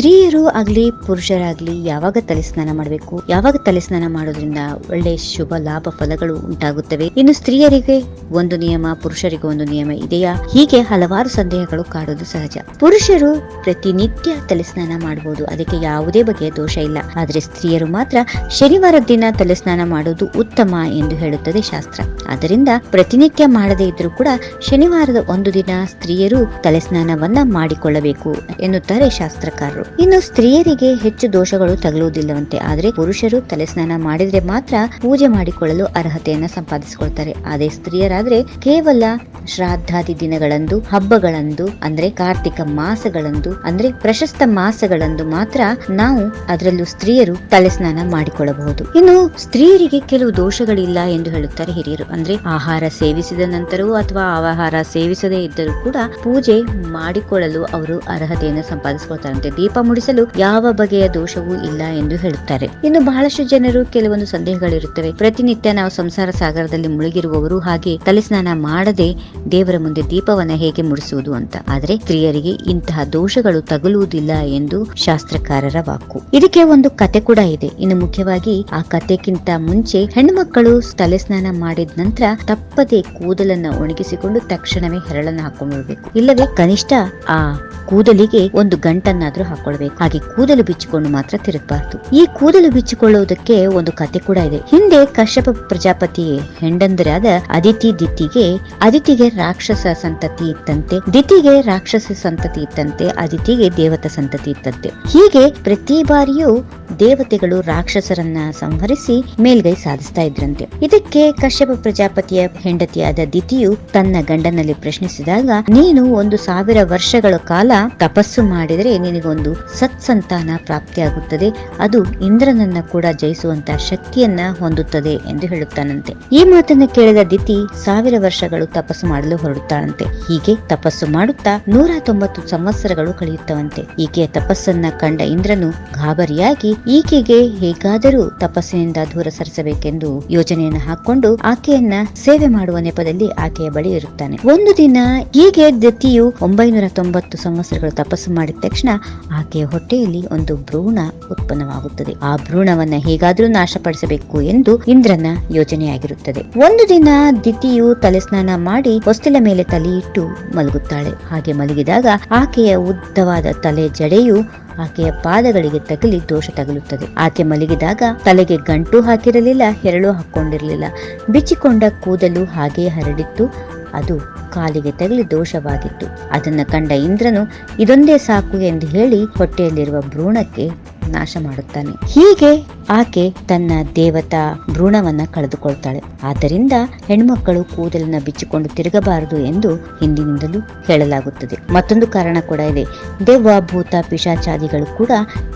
три ಸ್ತ್ರೀಯರು ಆಗ್ಲಿ, ಪುರುಷರಾಗ್ಲಿ ಯಾವಾಗ ತಲೆ ಸ್ನಾನ ಮಾಡಬೇಕು? ಯಾವಾಗ ತಲೆ ಸ್ನಾನ ಮಾಡೋದ್ರಿಂದ ಒಳ್ಳೆ ಶುಭ, ಲಾಭ, ಫಲಗಳು ಉಂಟಾಗುತ್ತವೆ? ಇನ್ನು ಸ್ತ್ರೀಯರಿಗೆ ಒಂದು ನಿಯಮ, ಪುರುಷರಿಗೆ ಒಂದು ನಿಯಮ ಇದೆಯಾ? ಹೀಗೆ ಹಲವಾರು ಸಂದೇಹಗಳು ಕಾಡೋದು ಸಹಜ. ಪುರುಷರು ಪ್ರತಿನಿತ್ಯ ತಲೆ ಸ್ನಾನ ಮಾಡಬಹುದು ಅದಕ್ಕೆ ಯಾವುದೇ ಬಗೆಯ ದೋಷ ಇಲ್ಲ. ಆದರೆ ಸ್ತ್ರೀಯರು ಮಾತ್ರ ಶನಿವಾರ ದಿನ ತಲೆ ಸ್ನಾನ ಮಾಡೋದು ಉತ್ತಮ ಎಂದು ಹೇಳುತ್ತದೆ ಶಾಸ್ತ್ರ. ಆದ್ದರಿಂದ ಪ್ರತಿನಿತ್ಯ ಮಾಡದೇ ಇದ್ರೂ ಕೂಡ ಶನಿವಾರದ ಒಂದು ದಿನ ಸ್ತ್ರೀಯರು ತಲೆ ಸ್ನಾನವನ್ನ ಮಾಡಿಕೊಳ್ಳಬೇಕು ಎನ್ನುತ್ತಾರೆ ಶಾಸ್ತ್ರಕಾರರು. ಇನ್ನು ಸ್ತ್ರೀಯರಿಗೆ ಹೆಚ್ಚು ದೋಷಗಳು ತಗಲುವುದಿಲ್ಲವಂತೆ. ಆದರೆ ಪುರುಷರು ತಲೆ ಸ್ನಾನ ಮಾಡಿದ್ರೆ ಮಾತ್ರ ಪೂಜೆ ಮಾಡಿಕೊಳ್ಳಲು ಅರ್ಹತೆಯನ್ನ ಸಂಪಾದಿಸಿಕೊಳ್ತಾರೆ. ಅದೇ ಸ್ತ್ರೀಯರಾದ್ರೆ ಕೇವಲ ಶ್ರಾದ್ದಾದಿ ದಿನಗಳಂದು, ಹಬ್ಬಗಳಂದು, ಅಂದ್ರೆ ಕಾರ್ತಿಕ ಮಾಸಗಳಂದು, ಅಂದ್ರೆ ಪ್ರಶಸ್ತ ಮಾಸಗಳಂದು ಮಾತ್ರ ನಾವು ಅದರಲ್ಲೂ ಸ್ತ್ರೀಯರು ತಲೆ ಸ್ನಾನ ಮಾಡಿಕೊಳ್ಳಬಹುದು. ಇನ್ನು ಸ್ತ್ರೀಯರಿಗೆ ಕೆಲವು ದೋಷಗಳಿಲ್ಲ ಎಂದು ಹೇಳುತ್ತಾರೆ ಹಿರಿಯರು. ಅಂದ್ರೆ ಆಹಾರ ಸೇವಿಸಿದ ನಂತರವೂ ಅಥವಾ ಆಹಾರ ಸೇವಿಸದೇ ಇದ್ದರೂ ಕೂಡ ಪೂಜೆ ಮಾಡಿಕೊಳ್ಳಲು ಅವರು ಅರ್ಹತೆಯನ್ನು ಸಂಪಾದಿಸಿಕೊಳ್ತಾರಂತೆ. ದೀಪ ಮುಡಿಸಲು ಯಾವ ಬಗೆಯ ದೋಷವೂ ಇಲ್ಲ ಎಂದು ಹೇಳುತ್ತಾರೆ. ಇನ್ನು ಬಹಳಷ್ಟು ಜನರು ಕೆಲವೊಂದು ಸಂದೇಹಗಳಿರುತ್ತವೆ. ಪ್ರತಿನಿತ್ಯ ನಾವು ಸಂಸಾರ ಸಾಗರದಲ್ಲಿ ಮುಳುಗಿರುವವರು ಹಾಗೆ ತಲೆ ಸ್ನಾನ ಮಾಡದೆ ದೇವರ ಮುಂದೆ ದೀಪವನ್ನ ಹೇಗೆ ಮುಡಿಸುವುದು ಅಂತ. ಆದ್ರೆ ಸ್ತ್ರೀಯರಿಗೆ ಇಂತಹ ದೋಷಗಳು ತಗುಲುವುದಿಲ್ಲ ಎಂದು ಶಾಸ್ತ್ರಕಾರರ ವಾಕು. ಇದಕ್ಕೆ ಒಂದು ಕತೆ ಕೂಡ ಇದೆ. ಇನ್ನು ಮುಖ್ಯವಾಗಿ ಆ ಕತೆಗಿಂತ ಮುಂಚೆ ಹೆಣ್ಣುಮಕ್ಕಳು ತಲೆ ಸ್ನಾನ ಮಾಡಿದ ನಂತರ ತಪ್ಪದೆ ಕೂದಲನ್ನ ಒಣಗಿಸಿಕೊಂಡು ತಕ್ಷಣವೇ ಹೆರಳನ್ನ ಹಾಕೊಂಡ್ಬಿಡ್ಬೇಕು. ಇಲ್ಲವೇ ಕನಿಷ್ಠ ಆ ಕೂದಲಿಗೆ ಒಂದು ಗಂಟನ್ನಾದ್ರೂ ಹಾಕೊಳ್ಬೇಕು. ಹಾಗೆ ಕೂದಲು ಬಿಚ್ಚಿಕೊಂಡು ಮಾತ್ರ ತಿರುಗಬಾರ್ದು. ಈ ಕೂದಲು ಬಿಚ್ಚಿಕೊಳ್ಳುವುದಕ್ಕೆ ಒಂದು ಕತೆ ಕೂಡ ಇದೆ. ಹಿಂದೆ ಕಶ್ಯಪ ಪ್ರಜಾಪತಿ ಹೆಂಡಂದರಾದ ಅದಿತಿ ದಿತ್ತಿಗೆ, ಅದಿತಿಗೆ ರಾಕ್ಷಸ ಸಂತತಿ ಇತ್ತಂತೆ, ದಿತಿಗೆ ರಾಕ್ಷಸ ಸಂತತಿ ಇತ್ತಂತೆ, ಅದಿತಿಗೆ ದೇವತ ಸಂತತಿ ಇತ್ತಂತೆ. ಹೀಗೆ ಪ್ರತಿ ಬಾರಿಯೂ ದೇವತೆಗಳು ರಾಕ್ಷಸರನ್ನ ಸಂಹರಿಸಿ ಮೇಲ್ಗೈ ಸಾಧಿಸ್ತಾ ಇದ್ರಂತೆ. ಇದಕ್ಕೆ ಕಶ್ಯಪ ಪ್ರಜಾಪತಿಯ ಹೆಂಡತಿಯಾದ ದಿತಿಯು ತನ್ನ ಗಂಡನಲ್ಲಿ ಪ್ರಶ್ನಿಸಿದಾಗ, ನೀನು ಒಂದು ಸಾವಿರ ವರ್ಷಗಳ ಕಾಲ ತಪಸ್ಸು ಮಾಡಿದರೆ ನಿನಗೊಂದು ಸತ್ಸಂತಾನ ಪ್ರಾಪ್ತಿಯಾಗುತ್ತದೆ. ಅದು ಇಂದ್ರನನ್ನ ಕೂಡ ಜಯಿಸುವಂತ ಶಕ್ತಿಯನ್ನ ಹೊಂದುತ್ತದೆ ಎಂದು ಹೇಳುತ್ತಾನಂತೆ. ಈ ಮಾತನ್ನ ಕೇಳಿದ ದಿತಿ, ಸಾವಿರ ವರ್ಷಗಳು ತಪಸ್ಸು ಮಾಡಲು ಹೊರಡುತ್ತಾಳಂತೆ. ಹೀಗೆ ತಪಸ್ಸು ಮಾಡುತ್ತಾ ನೂರ ತೊಂಬತ್ತು ಸಂವತ್ಸರಗಳು ಕಳೆಯುತ್ತವಂತೆ. ಈಕೆಯ ತಪಸ್ಸನ್ನ ಕಂಡ ಇಂದ್ರನು ಗಾಬರಿಯಾಗಿ ಈಕೆಗೆ ಹೇಗಾದರೂ ತಪಸ್ಸಿನಿಂದ ದೂರ ಸರಿಸಬೇಕೆಂದು ಯೋಜನೆಯನ್ನು ಹಾಕೊಂಡು ಆಕೆಯನ್ನ ಸೇವೆ ಮಾಡುವ ನೆಪದಲ್ಲಿ ಆಕೆಯ ಬಳಿ ಇರುತ್ತಾನೆ. ಒಂದು ದಿನ ಹೀಗೆ ದತ್ತಿಯು ಒಂಬೈನೂರ ತೊಂಬತ್ತು ಸಂವತ್ಸರಗಳು ತಪಸ್ಸು ಮಾಡಿದ ತಕ್ಷಣ ಆಕೆಯ ಹೊಟ್ಟೆಯಲ್ಲಿ ಒಂದು ಭ್ರೂಣ ಉತ್ಪನ್ನವಾಗುತ್ತದೆ. ಆ ಭ್ರೂಣವನ್ನ ಹೇಗಾದರೂ ನಾಶಪಡಿಸಬೇಕು ಎಂದು ಇಂದ್ರನ ಯೋಜನೆಯಾಗಿರುತ್ತದೆ. ಒಂದು ದಿನ ದಿತಿಯು ತಲೆ ಸ್ನಾನ ಮಾಡಿ ಹೊಸ್ತಿಲ ಮೇಲೆ ತಲೆಯಿಟ್ಟು ಮಲಗುತ್ತಾಳೆ. ಹಾಗೆ ಮಲಗಿದಾಗ ಆಕೆಯ ಉದ್ದವಾದ ತಲೆ ಜಡೆಯು ಆಕೆಯ ಪಾದಗಳಿಗೆ ತಗಲಿ ದೋಷ ತಗಲುತ್ತದೆ. ಆಕೆ ಮಲಗಿದಾಗ ತಲೆಗೆ ಗಂಟು ಹಾಕಿರಲಿಲ್ಲ, ಹೆರಳು ಹಾಕೊಂಡಿರಲಿಲ್ಲ. ಬಿಚ್ಚಿಕೊಂಡ ಕೂದಲು ಹಾಗೆ ಹರಡಿತ್ತು. ಅದು ಕಾಲಿಗೆ ತಗಲಿ ದೋಷವಾಗಿತ್ತು ಅದನ್ನು ಕಂಡ ಇಂದ್ರನು, ಇದೊಂದೇ ಸಾಕು ಎಂದು ಹೇಳಿ ಹೊಟ್ಟೆಯಲ್ಲಿರುವ ಭ್ರೂಣಕ್ಕೆ ನಾಶ ಮಾಡುತ್ತಾನೆ. ಹೀಗೆ ಆಕೆ ತನ್ನ ದೇವತಾ ಭ್ರೂಣವನ್ನ ಕಳೆದುಕೊಳ್ತಾಳೆ. ಆದ್ದರಿಂದ ಹೆಣ್ಮಕ್ಕಳು ಕೂದಲನ್ನ ಬಿಚ್ಚಿಕೊಂಡು ತಿರುಗಬಾರದು ಎಂದು ಹಿಂದಿನಿಂದಲೂ ಹೇಳಲಾಗುತ್ತದೆ. ಮತ್ತೊಂದು ಕಾರಣ ಕೂಡ ಇದೆ. ದೆವ್ವ ಭೂತ ಪಿಶಾಚಾದಿಗಳು ಕೂಡ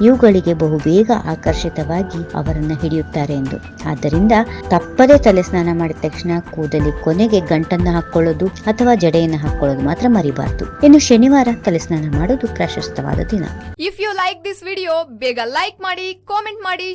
ಇವುಗಳಿಗೆ ಬಹುಬೇಗ ಆಕರ್ಷಿತವಾಗಿ ಅವರನ್ನ ಹಿಡಿಯುತ್ತಾರೆ ಎಂದು. ಆದ್ದರಿಂದ ತಪ್ಪದೇ ತಲೆ ಸ್ನಾನ ಮಾಡಿದ ತಕ್ಷಣ ಕೂದಲಿ ಕೊನೆಗೆ ಗಂಟನ್ನ ಹಾಕೊಳ್ಳೋದು ಅಥವಾ ಜಡೆಯನ್ನು ಹಾಕೊಳ್ಳೋದು ಮಾತ್ರ ಮರಿಬಾರದು. ಇನ್ನು ಶನಿವಾರ ತಲೆ ಸ್ನಾನ ಮಾಡೋದು ಪ್ರಶಸ್ತವಾದ ದಿನ. If you like this video ಬೇಗ ಲೈಕ್ ಮಾಡಿ ಕಾಮೆಂಟ್ ಮಾಡಿ